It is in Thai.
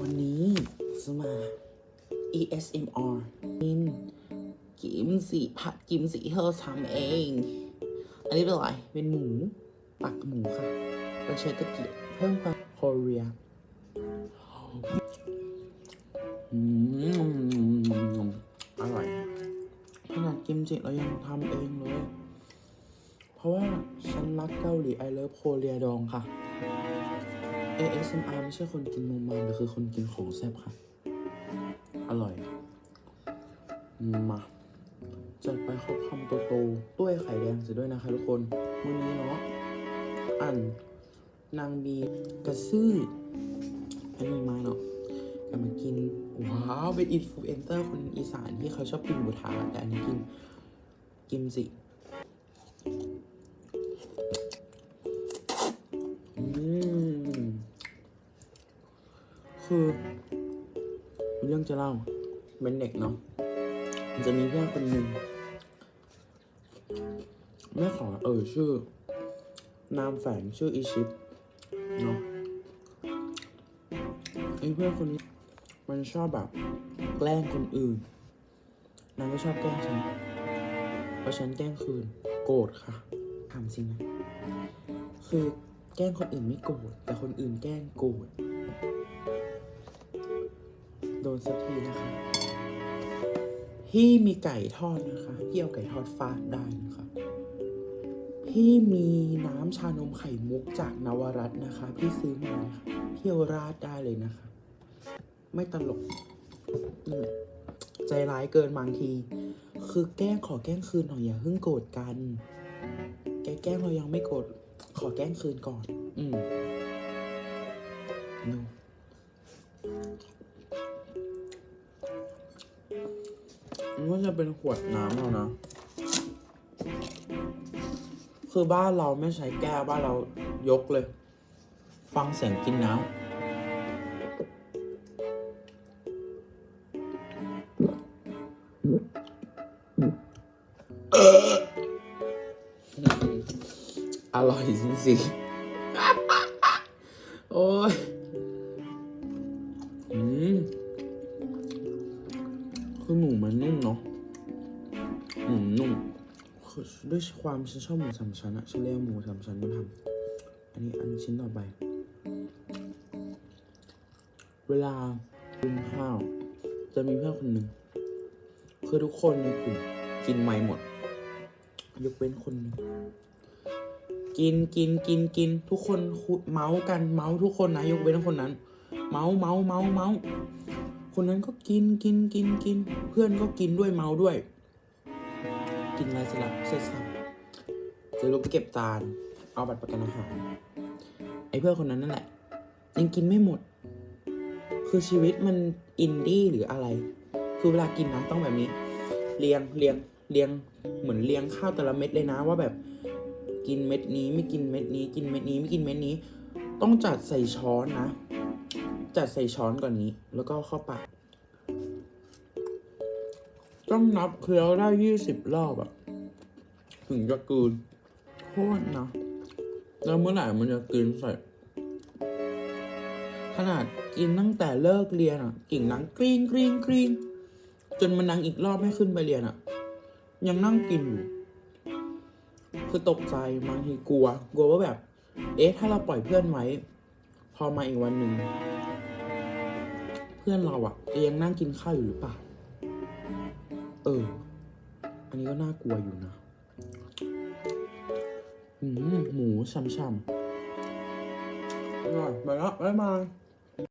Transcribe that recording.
วันนี้จะมา ASMR กินกิมสีผัดกิมซี่เราทำเอง อันนี้เป็นอะไร เป็นหมู ปักหมูค่ะเราใช้ตะเกียบเพิ่มความโคเรียอืมอร่อย ขนาดกิมจิเรายังทำเองเลย เพราะว่าฉันรักเกาหลีไอเลิฟโคเรียดองค่ะ ASMR ไม่ใช่คนกินนมมันแต่คือคนกินของแซ่บค่ะ อร่อย มาจัดไปครบคำโตๆด้วยไข่แดงเสียด้วยนะคะทุกคนมื้อนี้เนาะอัน นางบีกระซื่ออันนี้มาเนาะกำมากิน ว้าว เป็นอินฟลูเอนเซอร์คนอีสานที่เขาชอบกินหมูทะแต่อันนี้กินกิมจิ คือมีเรื่องจะเล่า เป็นเด็กเนาะมันจะมีเพื่อนคนหนึ่งไม่ขอเอ่ยชื่อ นามแฝงชื่ออีชิปเนาะไอ้เพื่อนคนนี้ มันชอบแบบ แกล้งคนอื่นนางก็ชอบแกล้งฉันเพราะฉันแกล้งคืน โกรธค่ะถามจริงนะคือแกล้งคนอื่นไม่โกรธแต่คนอื่นแกล้งโกรธ โดนสักทีนะคะพี่มีไก่ทอดนะคะพี่เอาไก่ทอดฟาดได้นะคะพี่มีน้ำชานมไข่มุกจากนวรัตน์นะคะ พี่ซื้อมานะคะพี่เอาราดได้เลยนะคะ ไม่ตลกนี่แหละใจร้ายเกินบางที คือแกล้งขอแกล้งคืนหน่อยอย่าเพิ่งโกรธกัน แกแกล้งเรายังไม่โกรธขอแกล้งคืนก่อน อืม no มันก็จะเป็นขวดน้ำแล้วนะ คือบ้านเราไม่ใช้แก้วบ้านเรายกเลย ฟังเสียงกินน้ำอร่อยจริงๆ โอ้ย คือหมูมันนุ่มเนาะหมูนุ่มด้วยความฉันชอบหมูสามชั้นอะฉันเรียกหมูสามชั้นมาทำอันนี้อันชิ้นต่อไป เวลากินข้าว จะมีเพื่อนคนหนึ่งคือทุกคนในกลุ่มกินไม่หมด ยกเว้นคนนึงกินกินกินกินทุกคนเมาส์กันเมาส์ทุกคนนะยกเว้นคนนั้น เมาส์เมาส์เมาส์เมาส์ คนนั้นก็กินกินกินกิน เพื่อนก็กินด้วยเมาด้วย กินอะไรเสร็จแล้วเสร็จสับจะลุกไปเก็บจาน เอาบัตรประกันอาหาร ไอ้เพื่อนคนนั้นนั่นแหละ ยังกินไม่หมด คือชีวิตมันอินดี้หรืออะไร คือเวลากินนะต้องแบบนี้ เรียงเรียงเรียงเหมือนเรียงข้าวแต่ละเม็ดเลยนะว่าแบบกินเม็ดนี้ไม่กินเม็ดนี้ กินเม็ดนี้ไม่กินเม็ดนี้ ต้องจัดใส่ช้อนนะ จัดใส่ช้อนก่อนนี้ แล้วก็เข้าปากต้องนับเคี้ยวได้ยี่สิบรอบอะถึงจะกืนโคตรนะแล้วเมื่อไหร่มันจะกลืนใส่ขนาดกินตั้งแต่เลิกเรียนอะกิ่งนังกรีนกรีนกรีนจนมันนังอีกรอบให้ขึ้นไปเรียนอะยังนั่งกินอยู่ คือตกใจบางทีกลัว กลัวว่าแบบ เอ๊ะ ถ้าเราปล่อยเพื่อนไว้ พอมาอีกวันหนึ่ง พื่อนเราอะจะยังนั่งกินข้าวอยู่หรือเปล่า เออ อันนี้ก็น่ากลัวอยู่นะ อืมหมูช่ำๆอร่อยไปแล้วบ๊ายบาย